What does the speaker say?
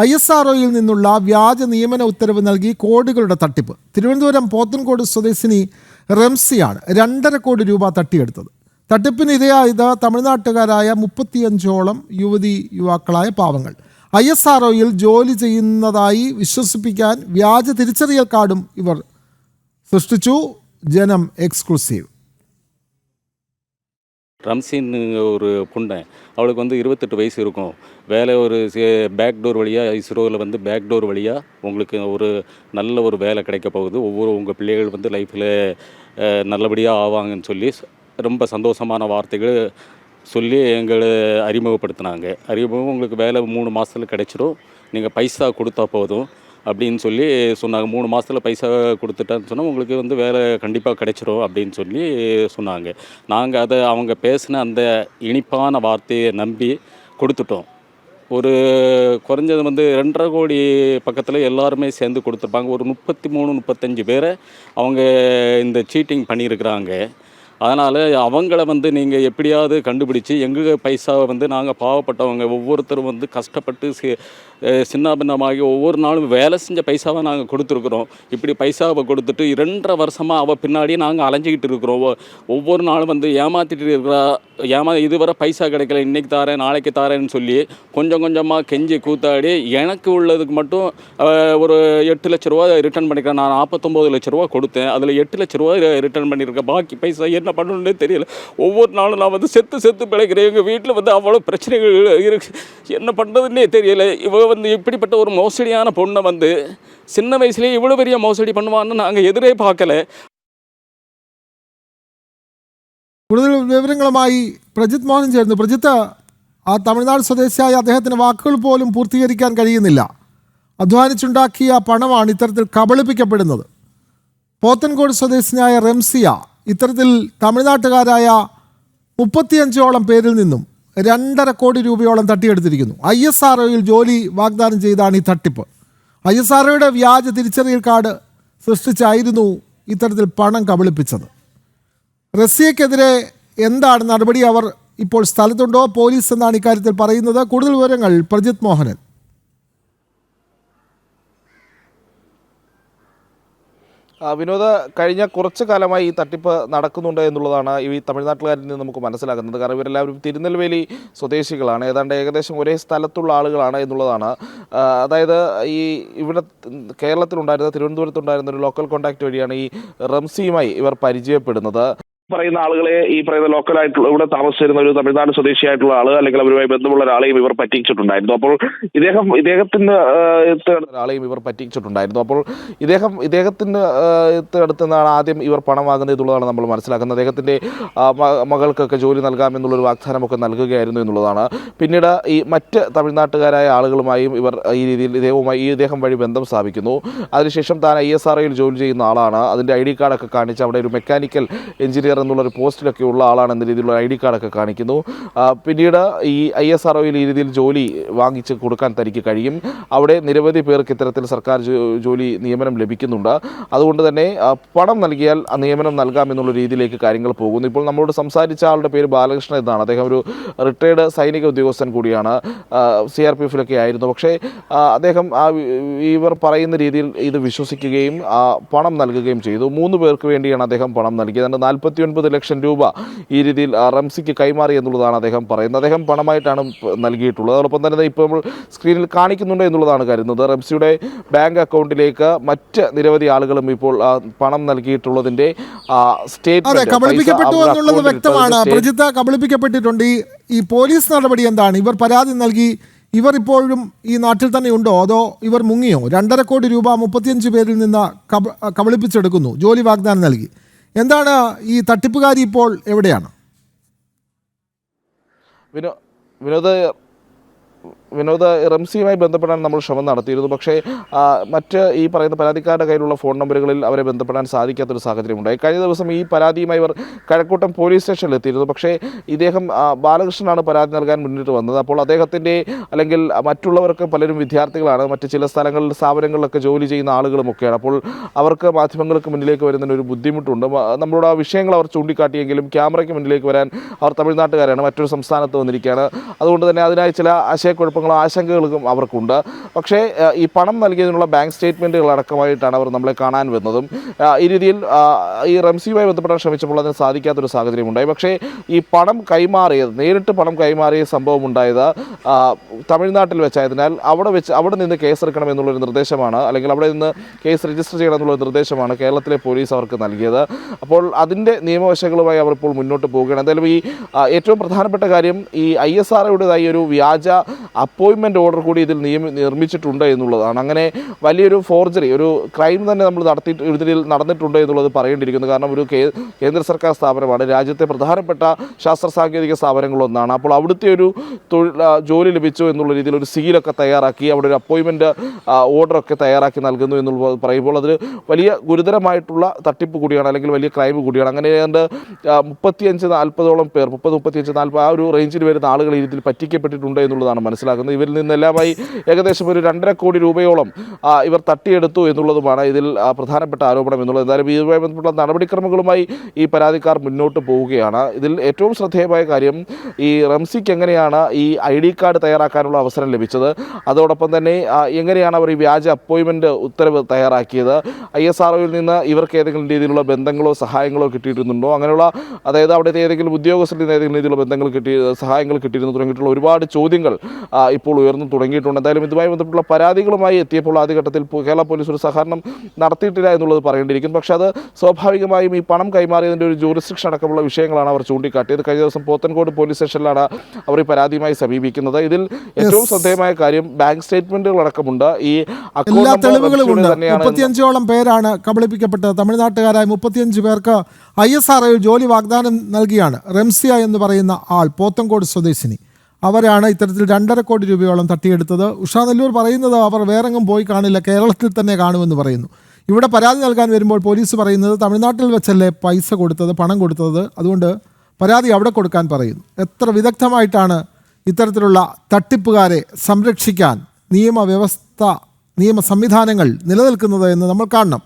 I S R ഒയിൽ നിന്നുള്ള വ്യാജ നിയമന ഉത്തരവ് നൽകി കോടികളുടെ തട്ടിപ്പ്. തിരുവനന്തപുരം പോത്തൻകോട് സ്വദേശിനി റംസിയാണ് രണ്ടര കോടി രൂപ തട്ടിയെടുത്തത്. തട്ടിപ്പിന് ഇരയായത് തമിഴ്നാട്ടുകാരായ മുപ്പത്തിയഞ്ചോളം യുവതി യുവാക്കളായ പാവങ്ങൾ. ഐ എസ് ആർ ഒയിൽ ജോലി ചെയ്യുന്നതായി വിശ്വസിപ്പിക്കാൻ വ്യാജ തിരിച്ചറിയൽ കാർഡും ഇവർ സൃഷ്ടിച്ചു. ജനം എക്സ്ക്ലൂസീവ്. ரம்சின்னு ஒரு பொண்ணு அவளுக்கு வந்து இருபத்தெட்டு வயசு இருக்கும். வேலை ஒரு பேக் டோர் வழியாக இஸ்ரோவில் வந்து பேக் டோர் வழியாக உங்களுக்கு ஒரு நல்ல ஒரு வேலை கிடைக்க போகுது. ஒவ்வொரு உங்கள் பிள்ளைகள் வந்து லைஃப்பில் நல்லபடியாக ஆவாங்கன்னு சொல்லி ரொம்ப சந்தோஷமான வார்த்தைகள் சொல்லி எங்களை அறிமுகப்படுத்தினாங்க. அறிமுகம் உங்களுக்கு வேலை மூணு மாதத்துல கிடைச்சிரும். நீங்கள் பைசா கொடுத்தா போதும். அப்படின்னு சொல்லி சொன்னாங்க. மூணு மாதத்தில் பைசா கொடுத்துட்டான்னு சொன்னால் உங்களுக்கு வந்து வேலை கண்டிப்பாக கிடைச்சிரும் அப்படின்னு சொல்லி சொன்னாங்க. நாங்கள் அதை அவங்க பேசின அந்த இனிப்பான வார்த்தையை நம்பி கொடுத்துட்டோம். ஒரு குறைஞ்சது வந்து ரெண்டரை கோடி பக்கத்தில் எல்லாருமே சேர்ந்து கொடுத்துருப்பாங்க. ஒரு முப்பத்தி மூணு முப்பத்தஞ்சு பேரை அவங்க இந்த சீட்டிங் பண்ணியிருக்கிறாங்க. அதனால் அவங்கள வந்து நீங்கள் எப்படியாவது கண்டுபிடிச்சி எங்கள் பைசாவை வந்து நாங்கள் பாவப்பட்டவங்க ஒவ்வொருத்தரும் வந்து கஷ்டப்பட்டு சி அஹ் சின்னாபின்னமாகி ஒவ்வொரு நாளும் வேலை செஞ்ச பைசாவை நாங்கள் கொடுத்துருக்குறோம். இப்படி பைசாவை கொடுத்துட்டு இரண்டரை வருஷமாக அவள் பின்னாடி நாங்கள் அலைஞ்சிக்கிட்டு இருக்கிறோம். ஒவ்வொரு நாளும் வந்து ஏமாத்திட்டு இருக்கிறா ஏமா இதுவரை பைசா கிடைக்கல இன்றைக்கி தாரேன் நாளைக்கு தாரேன்னு சொல்லி கொஞ்சம் கொஞ்சமாக கெஞ்சி கூத்தாடி எனக்கு உள்ளதுக்கு மட்டும் ஒரு எட்டு லட்ச ரூபா ரிட்டர்ன் பண்ணிக்கிறேன். நான் நாற்பத்தொம்போது லட்ச ரூபா கொடுத்தேன். அதில் எட்டு லட்ச ரூபா ரிட்டர்ன் பண்ணியிருக்கேன் பாக்கி பைசா என்ன பண்ணணுன்னே தெரியல. ஒவ்வொரு நாளும் நான் வந்து செத்து செத்து பிழைக்கிறேன். எங்கள் வீட்டில் வந்து அவ்வளோ பிரச்சனைகள் இருக்கு. என்ன பண்ணுறதுன்னே தெரியல. இவ வந்து இப்படிப்பட்ட ஒரு மோசடியான பொண்ணை வந்து சின்ன வயசுலேயே இவ்வளோ பெரிய மோசடி பண்ணுவான்னு நாங்கள் எதிரே பார்க்கல. കൂടുതൽ വിവരങ്ങളുമായി പ്രജിത് മോഹൻ ചേർന്നു പ്രജിത്ത് ആ തമിഴ്നാട് സ്വദേശിയായ അദ്ദേഹത്തിന് വാക്കുകൾ പോലും പൂർത്തീകരിക്കാൻ കഴിയുന്നില്ല. അധ്വാനിച്ചുണ്ടാക്കിയ പണമാണ് ഇത്തരത്തിൽ കബളിപ്പിക്കപ്പെടുന്നത്. പോത്തൻകോട് സ്വദേശിനിയായ റംസിയ ഇത്തരത്തിൽ തമിഴ്നാട്ടുകാരായ മുപ്പത്തിയഞ്ചോളം പേരിൽ നിന്നും രണ്ടര കോടി രൂപയോളം തട്ടിയെടുത്തിരിക്കുന്നു. ഐ എസ് ആർ ജോലി വാഗ്ദാനം ചെയ്താണ് ഈ തട്ടിപ്പ്. ഐ എസ് ആർ വ്യാജ തിരിച്ചറിയൽ കാർഡ് സൃഷ്ടിച്ചായിരുന്നു ഇത്തരത്തിൽ പണം കബളിപ്പിച്ചത്. റഷ്യക്കെതിരെ എന്താണ് നടപടി? അവർ ഇപ്പോൾ സ്ഥലത്തുണ്ടോ? പോലീസ് എന്നാണ് ഇക്കാര്യത്തിൽ പറയുന്നത്. കൂടുതൽ വിവരങ്ങൾ പ്രജിത് മോഹനൻ. വിനോദ കഴിഞ്ഞ കുറച്ച് കാലമായി ഈ തട്ടിപ്പ് നടക്കുന്നുണ്ട് എന്നുള്ളതാണ് ഈ തമിഴ്നാട്ടുകാരിൽ നിന്ന് നമുക്ക് മനസ്സിലാക്കുന്നത് കാരണം ഇവരെല്ലാവരും തിരുനെൽവേലി സ്വദേശികളാണ്. ഏതാണ്ട് ഏകദേശം ഒരേ സ്ഥലത്തുള്ള ആളുകളാണ് എന്നുള്ളതാണ്. അതായത് ഈ ഇവിടെ കേരളത്തിലുണ്ടായിരുന്ന തിരുവനന്തപുരത്തുണ്ടായിരുന്ന ഒരു ലോക്കൽ കോൺടാക്ട് വഴിയാണ് ഈ റംസിയുമായി ഇവർ പരിചയപ്പെടുന്നത്. പറയുന്ന ആളുകളെ ഈ പറയുന്ന ലോക്കലായിട്ടുള്ള ഇവിടെ താമസിച്ചിരുന്ന ഒരു തമിഴ്നാട് സ്വദേശിയായിട്ടുള്ള ആൾ അല്ലെങ്കിൽ അവരുമായി ബന്ധമുള്ള ഒരാളെയും ഇവർ പറ്റിച്ചിട്ടുണ്ടായിരുന്നു. അപ്പോൾ ഇദ്ദേഹം ഇദ്ദേഹത്തിന് ഒരാളെയും ഇവർ പറ്റിച്ചിട്ടുണ്ടായിരുന്നു. അപ്പോൾ ഇദ്ദേഹം ഇദ്ദേഹത്തിന്റെ അടുത്ത് നിന്നാണ് ആദ്യം ഇവർ പണം വാങ്ങുന്നത് എന്നുള്ളതാണ് നമ്മൾ മനസ്സിലാക്കുന്നത്. അദ്ദേഹത്തിന്റെ മകൾക്കൊക്കെ ജോലി നൽകാമെന്നുള്ളൊരു വാഗ്ദാനമൊക്കെ നൽകുകയായിരുന്നു എന്നുള്ളതാണ്. പിന്നീട് ഈ മറ്റ് തമിഴ്നാട്ടുകാരായ ആളുകളുമായും ഇവർ ഈ രീതിയിൽ ഇദ്ദേഹവുമായി ഈ ഇദ്ദേഹം വഴി ബന്ധം സ്ഥാപിക്കുന്നു. അതിനുശേഷം താൻ ഐ എസ് ആർ ജോലി ചെയ്യുന്ന ആളാണ്. അതിന്റെ ഐ ഡി കാർഡൊക്കെ കാണിച്ച് അവിടെ ഒരു മെക്കാനിക്കൽ എഞ്ചിനീയർ എന്നുള്ളൊരു പോസ്റ്റിലൊക്കെ ഉള്ള ആളാണ് എന്ന രീതിയിലുള്ള ഐ ഡി കാർഡൊക്കെ കാണിക്കുന്നു. പിന്നീട് ഈ ഐ എസ് ആർ ഈ രീതിയിൽ ജോലി വാങ്ങിച്ച് കൊടുക്കാൻ തനിക്ക് കഴിയും. അവിടെ നിരവധി പേർക്ക് ഇത്തരത്തിൽ സർക്കാർ ജോലി നിയമനം ലഭിക്കുന്നുണ്ട്. അതുകൊണ്ട് തന്നെ പണം നൽകിയാൽ നിയമനം നൽകാമെന്നുള്ള രീതിയിലേക്ക് കാര്യങ്ങൾ പോകുന്നു. ഇപ്പോൾ നമ്മളോട് സംസാരിച്ച ആളുടെ പേര് ബാലകൃഷ്ണൻ എന്നാണ്. അദ്ദേഹം ഒരു റിട്ടയർഡ് സൈനിക ഉദ്യോഗസ്ഥൻ കൂടിയാണ്. സി ആർ പി എഫിലൊക്കെ ആയിരുന്നു. പക്ഷേ അദ്ദേഹം ആ ഇവർ പറയുന്ന രീതിയിൽ ഇത് വിശ്വസിക്കുകയും പണം നൽകുകയും ചെയ്തു. മൂന്ന് പേർക്ക് വേണ്ടിയാണ് അദ്ദേഹം പണം നൽകിയത്. നാൽപ്പത്തി ഒൻപത് ലക്ഷം രൂപ ഈ രീതിയിൽ റംസിക്ക് കൈമാറി എന്നുള്ളതാണ് അദ്ദേഹം പറയുന്നത്. അദ്ദേഹം പണമായിട്ടാണ് നൽകിയിട്ടുള്ളത്. അതോടൊപ്പം തന്നെ ഇപ്പോൾ നമ്മൾ സ്ക്രീനിൽ കാണിക്കുന്നുണ്ട് എന്നുള്ളതാണ് കരുതുന്നത്. റംസിയുടെ ബാങ്ക് അക്കൗണ്ടിലേക്ക് മറ്റ് നിരവധി ആളുകളും ഇപ്പോൾ പണം നൽകിയിട്ടുള്ളതിന്റെ സ്റ്റേറ്റ്മെന്റ് കബളിപ്പിക്കപ്പെട്ടു എന്നുള്ളത് വ്യക്തമാണ്. പ്രജിത്ത് കബളിപ്പിക്കപ്പെട്ടിട്ടുണ്ട്. ഈ ഈ പോലീസ് നടപടി എന്താണ്? ഇവർ പരാതി നൽകി. ഇവർ ഇപ്പോഴും ഈ നാട്ടിൽ തന്നെ ഉണ്ടോ? അതോ ഇവർ മുങ്ങിയോ? രണ്ടര കോടി രൂപ മുപ്പത്തിയഞ്ച് പേരിൽ നിന്ന് കബ കബളിപ്പിച്ചെടുക്കുന്നു. ജോലി വാഗ്ദാനം നൽകി. എന്താണ് ഈ തട്ടിപ്പുകാരി ഇപ്പോൾ എവിടെയാണ്? വിനോ വിനോദ വിനോദ റംസിയുമായി ബന്ധപ്പെടാൻ നമ്മൾ ശ്രമം നടത്തിയിരുന്നു. പക്ഷേ മറ്റ് ഈ പറയുന്ന പരാതിക്കാരുടെ കയ്യിലുള്ള ഫോൺ നമ്പറുകളിൽ അവരെ ബന്ധപ്പെടാൻ സാധിക്കാത്തൊരു സാഹചര്യമുണ്ടായി. കഴിഞ്ഞ ദിവസം ഈ പരാതിയുമായി ഇവർ കഴക്കൂട്ടം പോലീസ് സ്റ്റേഷനിൽ എത്തിയിരുന്നു. പക്ഷേ ഇദ്ദേഹം ബാലകൃഷ്ണനാണ് പരാതി നൽകാൻ മുന്നിട്ട് വന്നത്. അപ്പോൾ അദ്ദേഹത്തിന്റെ അല്ലെങ്കിൽ മറ്റുള്ളവർക്ക് പലരും വിദ്യാർത്ഥികളാണ്. മറ്റ് ചില സ്ഥലങ്ങളിൽ സ്ഥാപനങ്ങളിലൊക്കെ ജോലി ചെയ്യുന്ന ആളുകളുമൊക്കെയാണ് അപ്പോൾ അവർക്ക് മാധ്യമങ്ങൾക്ക് മുന്നിലേക്ക് വരുന്നതിന് ഒരു ബുദ്ധിമുട്ടുണ്ട്. നമ്മളോട് ആ വിഷയങ്ങൾ അവർ ചൂണ്ടിക്കാട്ടിയെങ്കിലും ക്യാമറയ്ക്ക് മുന്നിലേക്ക് വരാൻ അവർ തമിഴ്നാട്ടുകാരാണ്. മറ്റൊരു സംസ്ഥാനത്ത് വന്നിരിക്കുകയാണ്. അതുകൊണ്ട് തന്നെ അതിനായി ചില ആശയക്കുഴപ്പങ്ങൾ പരിഭവങ്ങളും ആശങ്കകളും അവർക്കുണ്ട്. പക്ഷേ ഈ പണം നൽകിയതിനുള്ള ബാങ്ക് സ്റ്റേറ്റ്മെന്റുകൾ അടക്കമായിട്ടാണ് അവർ നമ്മളെ കാണാൻ വന്നതും ഈ രീതിയിൽ ഈ റംസിയുമായി ബന്ധപ്പെടാൻ ശ്രമിച്ചപ്പോൾ അതിന് സാധിക്കാത്തൊരു സാഹചര്യം ഉണ്ടായി പക്ഷേ ഈ പണം കൈമാറിയത് നേരിട്ട് പണം കൈമാറിയ സംഭവം ഉണ്ടായത് തമിഴ്നാട്ടിൽ വെച്ചായതിനാൽ അവിടെ വെച്ച് അവിടെ നിന്ന് കേസെടുക്കണം എന്നുള്ളൊരു നിർദ്ദേശമാണ് അല്ലെങ്കിൽ അവിടെ നിന്ന് കേസ് രജിസ്റ്റർ ചെയ്യണം എന്നുള്ള നിർദ്ദേശമാണ് കേരളത്തിലെ പോലീസ് അവർക്ക് നൽകിയത്. അപ്പോൾ അതിന്റെ നിയമവശങ്ങളുമായി അവർ ഇപ്പോൾ മുന്നോട്ട് പോവുകയാണ്. എന്തായാലും ഈ ഏറ്റവും പ്രധാനപ്പെട്ട കാര്യം ഈ ഐ എസ് ആർഒയുടേതായി ഒരു വ്യാജ അപ്പോയിൻമെന്റ് ഓർഡർ കൂടി ഇതിൽ നിയമി നിർമ്മിച്ചിട്ടുണ്ട് എന്നുള്ളതാണ്. അങ്ങനെ വലിയൊരു ഫോർജറി ഒരു ക്രൈം തന്നെ നമ്മൾ നടത്തിയിട്ട് ഇതിൽ നടന്നിട്ടുണ്ട് എന്നുള്ളത് പറയേണ്ടിയിരിക്കുന്നു. കാരണം ഒരു കേന്ദ്ര സർക്കാർ സ്ഥാപനമാണ്. രാജ്യത്തെ പ്രധാനപ്പെട്ട ശാസ്ത്ര സാങ്കേതിക സ്ഥാപനങ്ങളൊന്നാണ് അപ്പോൾ അവിടുത്തെ ഒരു തൊഴിൽ ജോലി ലഭിച്ചു എന്നുള്ള രീതിയിൽ ഒരു സീലൊക്കെ തയ്യാറാക്കി അവിടെ ഒരു അപ്പോയിൻമെന്റ് ഓർഡറൊക്കെ തയ്യാറാക്കി നൽകുന്നു എന്നുള്ളത് പറയുമ്പോൾ അതിൽ വലിയ ഗുരുതരമായിട്ടുള്ള തട്ടിപ്പ് കൂടിയാണ് അല്ലെങ്കിൽ വലിയ ക്രൈം കൂടിയാണ്. അങ്ങനെ ഏതാണ്ട് മുപ്പത്തിയഞ്ച് നാൽപ്പതോളം പേർ മുപ്പത് മുപ്പത്തിയഞ്ച് നാൽപ്പത് ആ ഒരു റേഞ്ചിൽ വരുന്ന ആളുകൾ ഇതിൽ പറ്റിക്കപ്പെട്ടിട്ടുണ്ട് എന്നുള്ളതാണ് മനസ്സിലാക്കുന്നത്. ഇവരിൽ നിന്നെല്ലാമായി ഏകദേശം ഒരു രണ്ടര കോടി രൂപയോളം ഇവർ തട്ടിയെടുത്തു എന്നുള്ളതുമാണ് ഇതിൽ പ്രധാനപ്പെട്ട ആരോപണം എന്നുള്ളത്. എന്തായാലും ഇതുമായി ബന്ധപ്പെട്ട നടപടിക്രമങ്ങളുമായി ഈ പരാതിക്കാർ മുന്നോട്ട് പോവുകയാണ്. ഇതിൽ ഏറ്റവും ശ്രദ്ധേയമായ കാര്യം ഈ റംസിക്ക് എങ്ങനെയാണ് ഈ ഐ ഡി കാർഡ് തയ്യാറാക്കാനുള്ള അവസരം ലഭിച്ചത്? അതോടൊപ്പം തന്നെ എങ്ങനെയാണ് അവർ ഈ വ്യാജ അപ്പോയിൻമെന്റ് ഉത്തരവ് തയ്യാറാക്കിയത്? ഐ എസ് ആർ നിന്ന് ഇവർക്ക് ഏതെങ്കിലും രീതിയിലുള്ള ബന്ധങ്ങളോ സഹായങ്ങളോ കിട്ടിയിട്ടുണ്ടോ? അങ്ങനെയുള്ള അതായത് അവിടുത്തെ ഏതെങ്കിലും ഉദ്യോഗസ്ഥരിൽ നിന്ന് ഏതെങ്കിലും രീതിയിലുള്ള ബന്ധങ്ങൾ കിട്ടി സഹായങ്ങൾ കിട്ടിയിരുന്നു തുടങ്ങിയിട്ടുള്ള ഒരുപാട് ചോദ്യങ്ങൾ ഇപ്പോൾ ഉയർന്നു തുടങ്ങിയിട്ടുണ്ട്. എന്തായാലും ഇതുമായി ബന്ധപ്പെട്ടുള്ള പരാതികളുമായി എത്തിയപ്പോൾ ആദ്യഘട്ടത്തിൽ കേരള പോലീസ് ഒരു സഹകരണം നടത്തിയിട്ടില്ല എന്നുള്ളത് പറയേണ്ടിയിരിക്കും പക്ഷേ അത് സ്വാഭാവികമായും ഈ പണം കൈമാറിയതിന്റെ ഒരു ജൂറിസ്ഡിക്ഷൻ അടക്കമുള്ള വിഷയങ്ങളാണ് അവർ ചൂണ്ടിക്കാട്ടിയത്. കഴിഞ്ഞ ദിവസം പോത്തൻകോട് പോലീസ് സ്റ്റേഷനിലാണ് അവർ ഈ പരാതിയുമായി സമീപിക്കുന്നത്. ഇതിൽ ഏറ്റവും ശ്രദ്ധേയമായ കാര്യം ബാങ്ക് സ്റ്റേറ്റ്മെന്റുകൾ അടക്കമുണ്ട്. ഈ എല്ലാ മുപ്പത്തിയഞ്ചോളം പേരാണ് കബളിപ്പിക്കപ്പെട്ടത്. തമിഴ്നാട്ടുകാരായ മുപ്പത്തിയഞ്ച് പേർക്ക് ഐ എസ് ആർ ജോലി വാഗ്ദാനം നൽകിയാണ് റംസിയ എന്ന് പറയുന്ന ആൾ പോത്തൻകോട് സ്വദേശിനി. അവരാണ് ഇത്തരത്തിൽ രണ്ടര കോടി രൂപയോളം തട്ടിയെടുത്തത്. ഉഷാ നെല്ലൂർ പറയുന്നത് അവർ വേറെങ്ങും പോയി കാണില്ല കേരളത്തിൽ തന്നെ കാണുമെന്ന് പറയുന്നു. ഇവിടെ പരാതി നൽകാൻ വരുമ്പോൾ പോലീസ് പറയുന്നത് തമിഴ്നാട്ടിൽ വെച്ചല്ലേ പൈസ കൊടുത്തത് പണം കൊടുത്തത്? അതുകൊണ്ട് പരാതി അവിടെ കൊടുക്കാൻ പറയുന്നു. എത്ര വിദഗ്ധമായിട്ടാണ് ഇത്തരത്തിലുള്ള തട്ടിപ്പുകാരെ സംരക്ഷിക്കാൻ നിയമവ്യവസ്ഥ നിയമ സംവിധാനങ്ങൾ നിലനിൽക്കുന്നത് എന്ന് നമ്മൾ കാണണം.